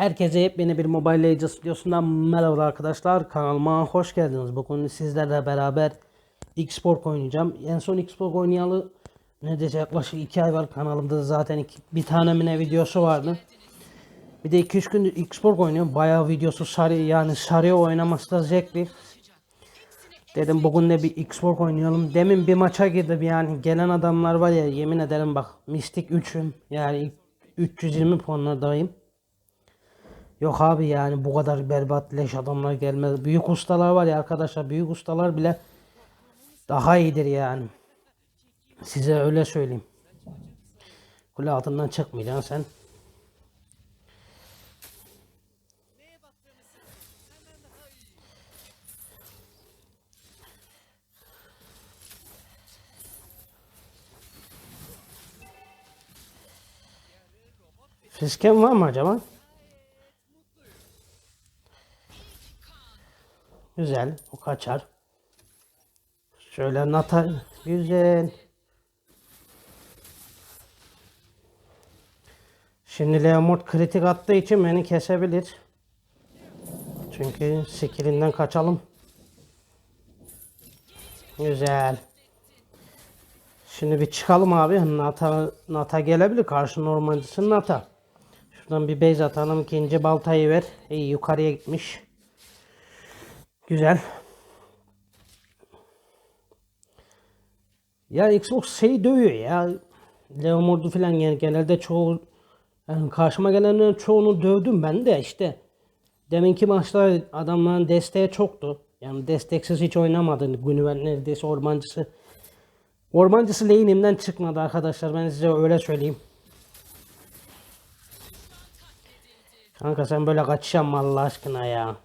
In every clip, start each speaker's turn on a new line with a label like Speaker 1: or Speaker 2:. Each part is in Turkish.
Speaker 1: Herkese yepyeni bir Mobile Legends videosundan merhaba arkadaşlar. Kanalıma hoş geldiniz. Bugün sizlerle beraber X-Sport oynayacağım. En son X-Sport oynayalı neredeyse yaklaşık 2 ay var kanalımda zaten iki, bir tane mi ne videosu vardı. Bir de 2-3 gündür X-Sport oynuyorum. Bayağı videosu sarıyor yani sarıyor oynaması da zevkli. Dedim bugün de bir X-Sport oynayalım. Demin bir maça girdim yani gelen adamlar var ya yemin ederim bak Mystic 3'üm yani 320 puanlardayım. Yok abi yani bu kadar berbat leş adamlar gelmez. Büyük ustalar var ya arkadaşlar büyük ustalar bile daha iyidir yani. Size öyle söyleyeyim. Kule altından çıkmayacaksın sen. Fisken var mı acaba? Güzel. O kaçar. Şöyle nata güzel. Şimdi Leomord kritik attığı için beni kesebilir. Çünkü skillinden kaçalım. Güzel. Şimdi bir çıkalım abi. Nata, Nata gelebilir. Karşı normalcisi Nata. Şuradan bir base atalım. ikinci baltayı ver. İyi yukarıya gitmiş. Güzel. Ya Xbox şey dövüyor ya. Leomord'u falan yani genelde çoğu yani karşıma gelenlerin çoğunu dövdüm ben de işte. Deminki maçta adamların desteği çoktu. Yani desteksiz hiç oynamadı. Günüven neredeyse ormancısı. Ormancısı lane'imden çıkmadı arkadaşlar. Ben size öyle söyleyeyim. Kanka sen böyle kaçacağım Allah aşkına ya.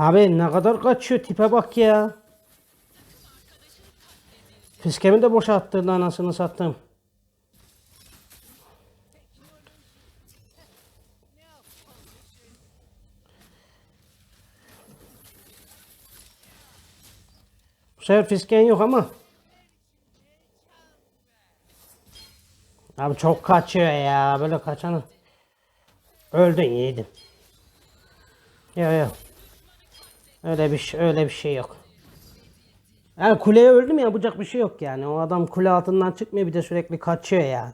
Speaker 1: Abi ne kadar kaçıyor tipe bak ya. Fiskemi de boşalttırdı anasını sattım. Bu sefer fisken yok ama. Abi çok kaçıyor ya. Böyle kaçanı. Öldün yiğidim. Yok yok. Öyle bir şey, öyle bir şey yok. Yani kuleye öldüm ya yapacak bir şey yok yani. O adam kule altından çıkmıyor bir de sürekli kaçıyor ya.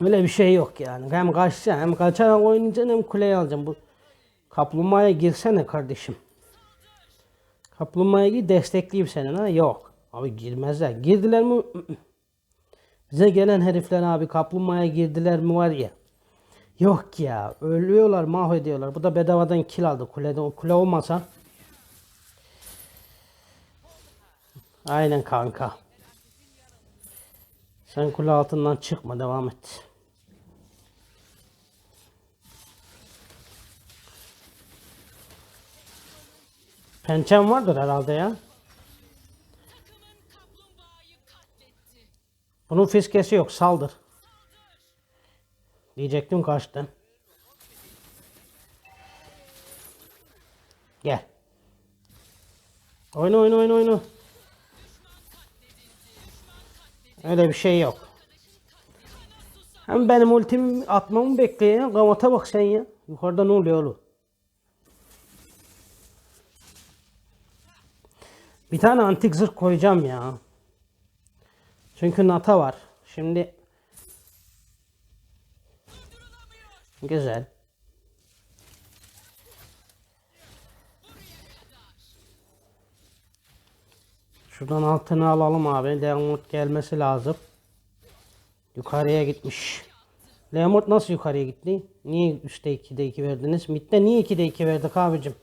Speaker 1: Öyle bir şey yok yani. Hem kaçacaksın hem kaçarak oynayacaksın hem kuleyi alacaksın. Bu kaplumbağaya girsene kardeşim. Kaplumbağaya gir destekleyeyim seni ha. Yok. Abi girmezler. Girdiler mi? Bize gelen herifler abi kaplumbağaya girdiler mi var ya. Yok ya. Ölüyorlar, mahvediyorlar. Bu da bedavadan kill aldı. Kulede, kule olmasa. Aynen kanka. Sen kule altından çıkma. Devam et. Pençem vardır herhalde ya. Bunun fiskesi yok. Saldır. Diyecektim kaçtı. Gel. Oyna oyna oyna oyna. Öyle bir şey yok. Hem benim ultimi atmamı bekliyor ya. Gamata bak sen ya. Yukarıda ne oluyor oğlum? Bir tane antik zırh koyacağım ya. Çünkü nata var. Şimdi Güzel. Şuradan altını alalım abi. Leomord gelmesi lazım. Yukarıya gitmiş. Leomord nasıl yukarıya gitti? Niye 3'te 2'de 2 verdiniz? Mid'de niye 2'de 2 verdik abicim?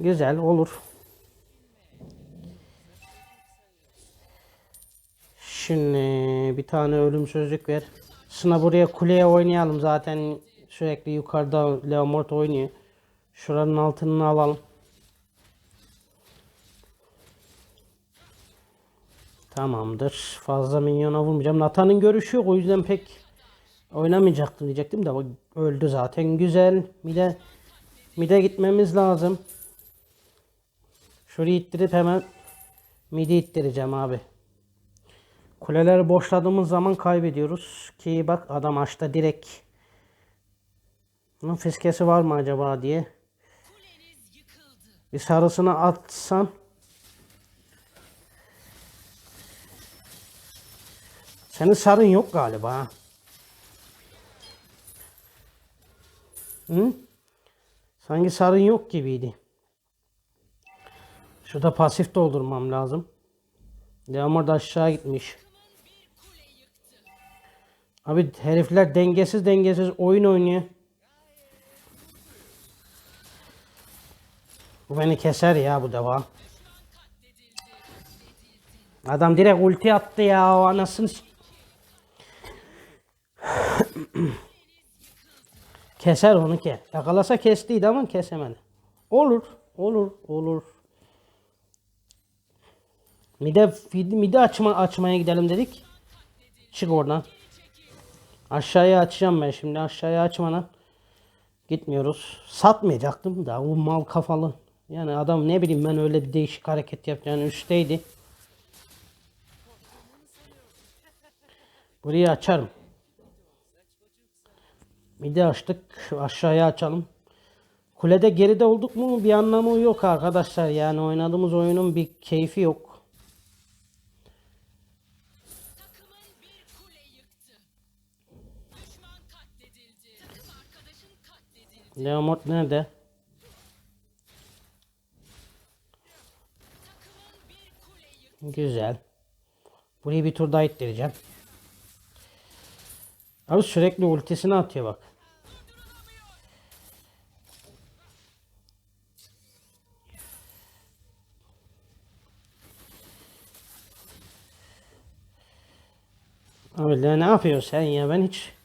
Speaker 1: Güzel olur. Şimdi bir tane ölümsüzlük ver. Şuna buraya kuleye oynayalım. Zaten sürekli yukarıda Leomort oynuyor. Şuranın altını alalım. Tamamdır. Fazla minyona vurmayacağım. Nathan'ın görüşü yok. O yüzden pek oynamayacaktım diyecektim de öldü zaten. Güzel. Mide mide gitmemiz lazım. Şurayı ittirip hemen midi ittireceğim abi. Kuleleri boşladığımız zaman kaybediyoruz. Ki bak adam açta direkt. Bunun fiskesi var mı acaba diye. Bir sarısını atsan. Senin sarın yok galiba. Hı? Sanki sarın yok gibiydi. Şurada pasif doldurmam lazım. Yağmur da aşağı gitmiş. Abi herifler dengesiz dengesiz oyun oynuyor. Bu beni keser ya bu deva. Adam direkt ulti attı ya o anasını. Keser onu ki. Yakalasa kestiydi ama kesemedi. Olur. Olur. Olur. Mide, mide açma, açmaya gidelim dedik. Çık oradan. Aşağıya açacağım ben şimdi. Aşağıya açmadan gitmiyoruz. Satmayacaktım da o mal kafalı. Yani adam ne bileyim ben öyle bir değişik hareket. Yani üstteydi. Burayı açarım. Mide açtık. Aşağıya açalım. Kulede geride olduk mu bir anlamı yok arkadaşlar. Yani oynadığımız oyunun bir keyfi yok. Leomord nerede? Güzel. Burayı bir tur daha ittireceğim. Abi sürekli ultisini atıyor bak. Abi ne yapıyorsun sen ya ben hiç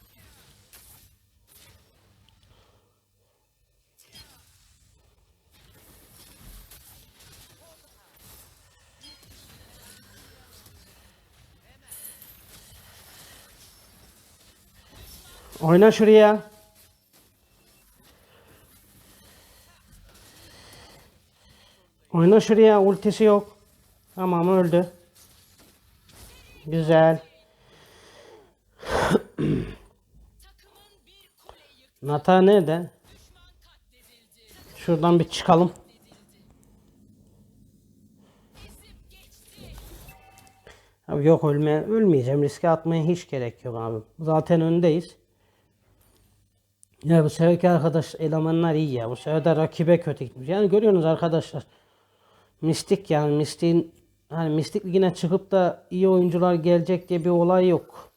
Speaker 1: Oyna şuraya. Oyna şuraya. Ultisi yok. Tamam öldü. Güzel. Nata nerede? Şuradan bir çıkalım. Abi yok ölme, ölmeyeceğim. Riske atmaya hiç gerek yok abi. Zaten öndeyiz. Ya bu seferki arkadaş elemanlar iyi ya. Bu sefer de rakibe kötü gitmiş. Yani görüyorsunuz arkadaşlar. Mistik yani Mistik'in hani Mistik ligine çıkıp da iyi oyuncular gelecek diye bir olay yok.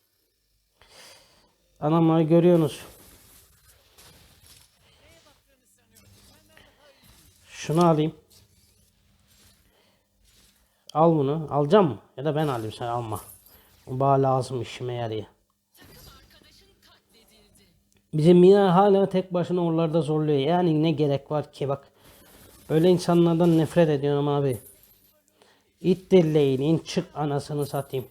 Speaker 1: Adamları görüyorsunuz. Şunu alayım. Al bunu. Alacağım mı? Ya da ben alayım sen alma. Bu lazım işime yarıyor. Bizim Mina hala tek başına oralarda zorluyor. Yani ne gerek var ki bak. Böyle insanlardan nefret ediyorum abi. İt dilleyin, in çık anasını satayım.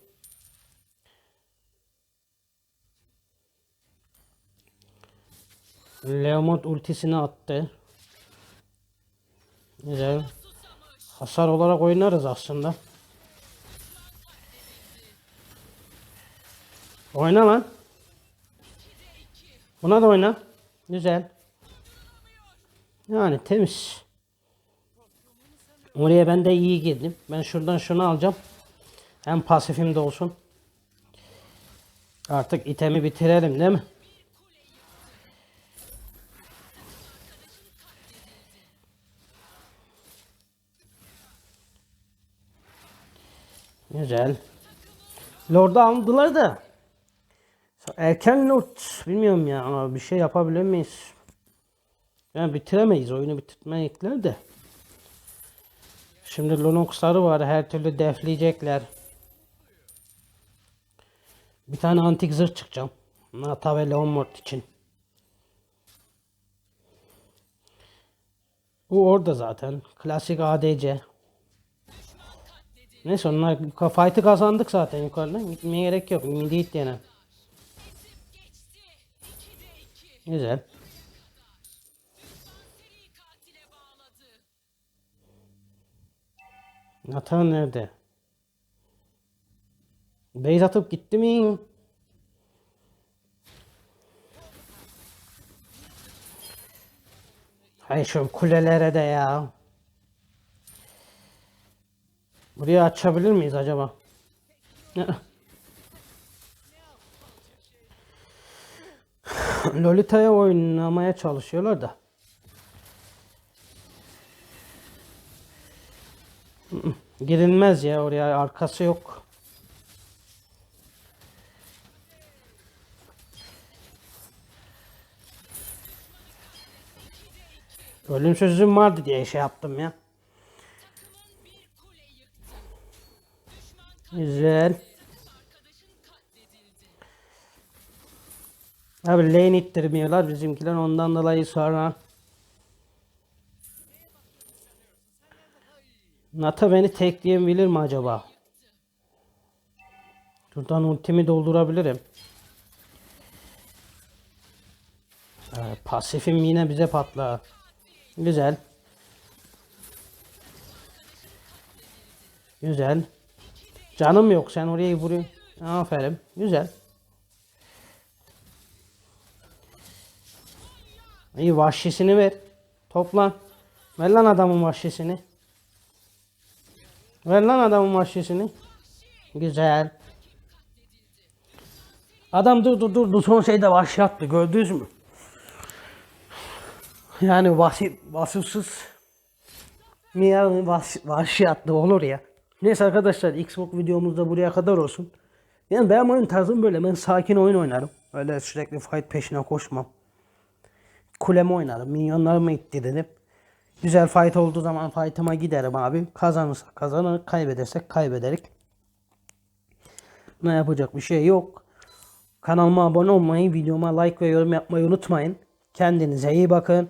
Speaker 1: Leomord ultisini attı. Güzel. Hasar olarak oynarız aslında. Oyna lan. Buna da oyna. Güzel. Yani temiz. Oraya ben de iyi girdim. Ben şuradan şunu alacağım. Hem pasifim de olsun. Artık itemi bitirelim değil mi? Güzel. Lord'u aldılar da. Erken Lord bilmiyorum ya ama bir şey yapabilir miyiz? Yani bitiremeyiz oyunu bitirmeyecekler de. Şimdi Lunox'ları var her türlü defleyecekler. Bir tane antik zırh çıkacağım. Nata ve Leonmort için. Bu orada zaten. Klasik ADC. Neyse onlar fight'ı kazandık zaten yukarıdan. Gitmeye gerek yok. Midi hit Güzel. Nathan nerede? Base atıp gitti mi? Hay şu kulelere de ya. Burayı açabilir miyiz acaba? Lolita'ya oynamaya çalışıyorlar da. Girilmez ya oraya arkası yok. Ölümsüzlüğüm vardı diye şey yaptım ya. Güzel. Abi lane ittirmiyorlar bizimkiler ondan dolayı sonra. Nata beni tekleyebilir mi acaba? Şuradan ultimi doldurabilirim. Ee, pasifim yine bize patlar. Güzel. Güzel. Canım yok sen oraya vuruyorsun. Aferin. Güzel. İyi vahşisini ver. Toplan. Ver lan adamın vahşisini. Ver lan adamın vahşisini. Güzel. Adam dur dur dur son şeyde vahşi attı gördünüz mü? Yani vahşi, vasıfsız Mia vahşi, vahşi attı olur ya. Neyse arkadaşlar Xbox videomuz da buraya kadar olsun. Yani benim oyun tarzım böyle. Ben sakin oyun oynarım. Öyle sürekli fight peşine koşmam kuleme oynarım. Minyonlarımı ittiririm. Güzel fight olduğu zaman fight'ıma giderim abi. Kazanırsa kazanır, kaybedersek kaybederik. Ne yapacak bir şey yok. Kanalıma abone olmayı, videoma like ve yorum yapmayı unutmayın. Kendinize iyi bakın.